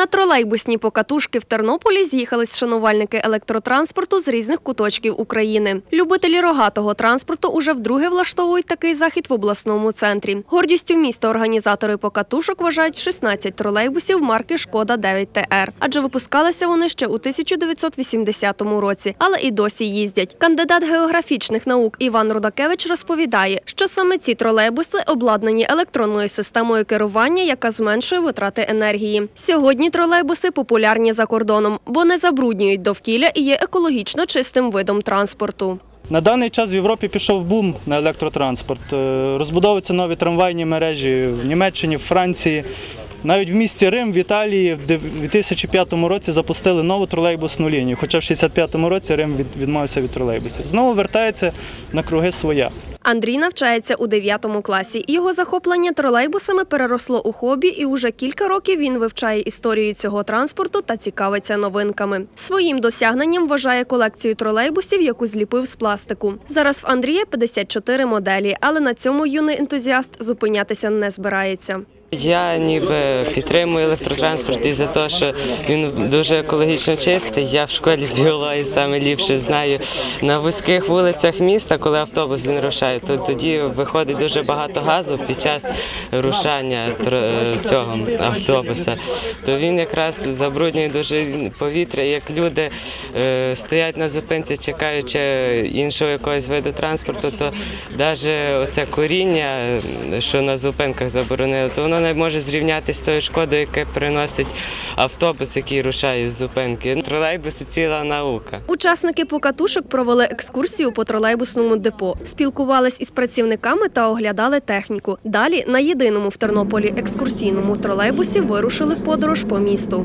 На тролейбусній покатушки в Тернополі з'їхались шанувальники електротранспорту з різних куточків України. Любителі рогатого транспорту уже вдруге влаштовують такий захід в обласному центрі. Гордістю міста організатори покатушок вважають 16 тролейбусів марки Шкода 9 ТР, адже випускалися вони ще у 1980 році, але і досі їздять. Кандидат географічних наук Іван Рудакевич розповідає, що саме ці тролейбуси обладнані електронною системою керування, яка зменшує витрати енергії. Сьогодні тролейбуси популярні за кордоном, бо не забруднюють довкілля і є екологічно чистим видом транспорту. На даний час в Європі пішов бум на електротранспорт. Е, Розбудовуються нові трамвайні мережі в Німеччині, в Франції. Навіть в місті Рим в Італії в 2005 році запустили нову тролейбусну лінію, хоча в 65-му році Рим відмовився від тролейбусів. Знову вертається на круги своя. Андрій навчається у 9 класі. Його захоплення тролейбусами переросло у хобі, і уже кілька років він вивчає історію цього транспорту та цікавиться новинками. Своїм досягненням вважає колекцію тролейбусів, яку зліпив з пластику. Зараз в Андрія 54 моделі, але на цьому юний ентузіаст зупинятися не збирається. Я ніби підтримую електротранспорт і за те, що він дуже екологічно чистий. Я в школі біології саме ліпше знаю. На вузьких вулицях міста, коли автобус він рушає, то тоді виходить дуже багато газу під час рушання цього автобуса. То він якраз забруднює дуже повітря. Як люди е, стоять на зупинці, чекаючи іншого якогось виду транспорту, то навіть оце коріння, що на зупинках заборонили, то воно не може зрівнятися з тою шкодою, яке приносить автобус, який рушає з зупинки. Тролейбуси ціла наука. Учасники покатушок провели екскурсію по тролейбусному депо, спілкувались із працівниками та оглядали техніку. Далі на єдиному в Тернополі екскурсійному тролейбусі вирушили в подорож по місту.